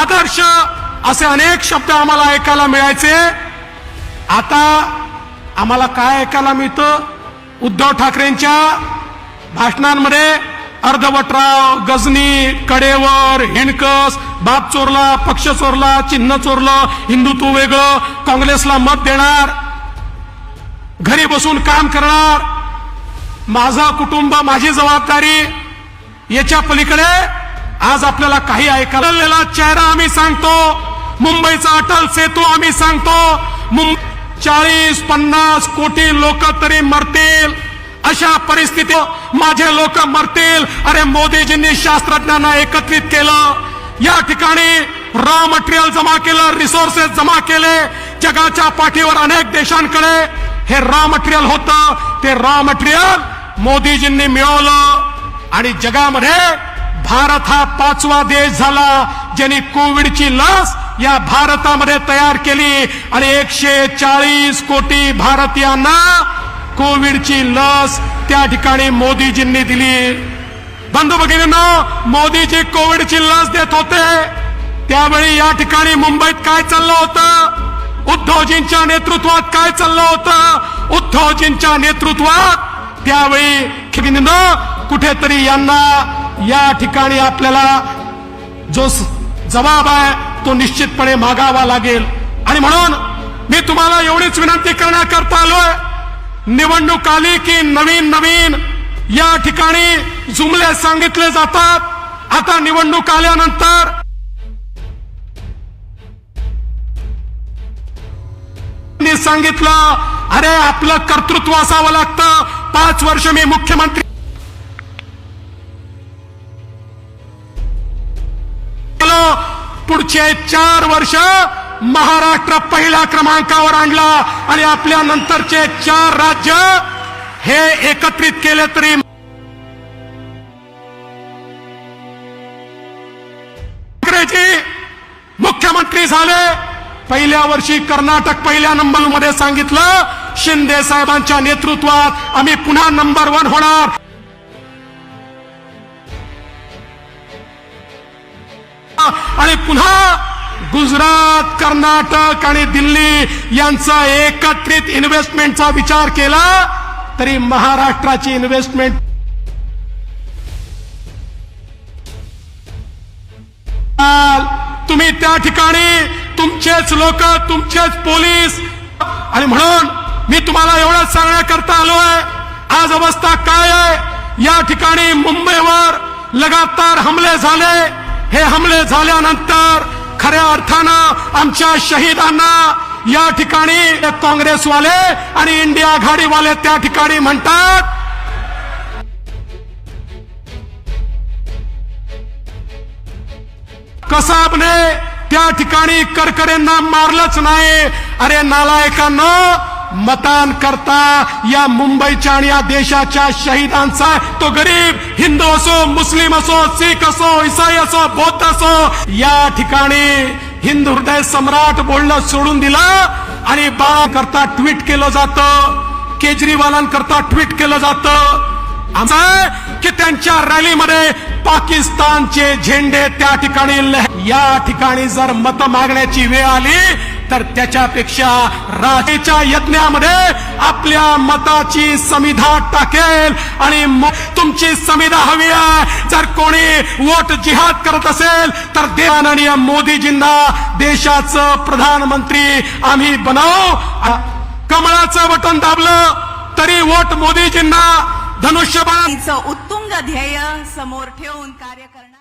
आदर्श असे अनेक शब्द आम्हाला ऐकायला मिळायचे. आता आम्हाला काय ऐकायला मिळतं? उद्धव ठाकरेंच्या भाषणांमध्ये अर्धवटराव गजनी कडेवर हेणकस बाप चोरला पक्ष चोरला चिन्ह चोरलं हिंदुत्व वेगळं काँग्रेसला मत देणार घरी बसून काम करणार माझं कुटुंब माझी जबाबदारी याच्या पलीकडे आज आपल्याला काही ऐकायला चेहरा आम्ही सांगतो. मुंबईचा अटल सेतू आम्ही सांगतो. चाळीस पन्नास कोटी लोक तरी मरतील. अशा परिस्थितीत माझे लोक मरतील. अरे मोदीजींनी शास्त्रज्ञांना एकत्रित केलं. या ठिकाणी रॉ मटेरियल जमा केलं रिसोर्सेस जमा केले. जगाच्या पाठीवर अनेक देशांकडे हे रॉ मटेरियल होतं. ते रॉ मटेरियल मोदीजींनी मिळवलं. आणि जगामध्ये भारत हा पाचवा देश झाला ज्यांनी कोविडची लस या भारतामध्ये तयार केली. आणि एकशे चाळीस कोटी भारतीयांना कोविडची लस त्या ठिकाणी मोदीजींनी दिली. बंधू भगिनींनो मोदीजी कोविडची लस देत होते. त्यावेळी या ठिकाणी मुंबईत काय चाललं होतं? उद्धवजींच्या नेतृत्वात काय चाललं होतं? उद्धवजींच्या नेतृत्वात त्यावेळी कुठेतरी यांना या ठिकाणी आपल्याला जो जबाब आहे तो निश्चितपणे मागावा लागेल. आणि म्हणून मी तुम्हाला एवढीच विनंती करण्याकरता आलोय निवडणूक आली की नवीन नवीन या ठिकाणी जुमले सांगितले जातात. आता निवडणूक आल्यानंतर सांगितलं अरे आपलं कर्तृत्व असावं लागतं. पाच वर्ष मी मुख्यमंत्री पुढचे चार वर्ष महाराष्ट्र पहिल्या क्रमांकावर आणला आणि आपल्या नंतरचे चार राज्य हे एकत्रित केले तरी मुख्यमंत्री झाले. पहिल्या वर्षी कर्नाटक पहिल्या नंबरमध्ये सांगितलं शिंदे साहेबांच्या नेतृत्वात आम्ही पुन्हा नंबर वन होणार. आणि पुन्हा गुजरात कर्नाटक आणि दिल्ली यांचा एकत्रित इन्व्हेस्टमेंटचा विचार केला तरी महाराष्ट्राची इन्व्हेस्टमेंट तुम्ही त्या ठिकाणी तुमचेच लोक तुमचेच पोलीस. आणि म्हणून मी तुम्हाला एवढंच सांगण्याकरता आलोय आज अवस्था काय आहे? या ठिकाणी मुंबईवर लगातार हमले झाले. हे हमले झाल्यानंतर खऱ्या अर्थानं आमच्या शहीदांना या ठिकाणी काँग्रेसवाले आणि इंडिया आघाडीवाले त्या ठिकाणी म्हणतात कसाबने त्या ठिकाणी करकरेंना मारलंच नाही? अरे नालायकांना मतांकरता या मुंबईच्या आणि या देशाच्या शहीदांचा तो गरीब हिंदू असो मुस्लिम असो सिख असो इसाई असो बौद्ध असो या ठिकाणी हिंदू हृदय सम्राट बोलणं सोडून दिलं आणि बाळांकरता ट्विट केलं जातं केजरीवालांकरता ट्विट केलं जातं. आमचं की त्यांच्या रॅलीमध्ये पाकिस्तानचे झेंडे त्या ठिकाणी या ठिकाणी जर मत मागण्याची वेळ आली तर त्याच्यापेक्षा राजेच्या यज्ञामध्ये आपल्या मताची समिधा टाकेल आणि तुमची समिधा हवी आहे. जर कोणी वोट जिहाद करत असेल तर देवाननीय मोदीजींना देशाचं प्रधानमंत्री आम्ही बनाव. कमळाचं बटन दाबलं तरी वोट मोदीजींना धनुष्यबाण उत्तुंग ध्येय समोर ठेवून कार्य करणार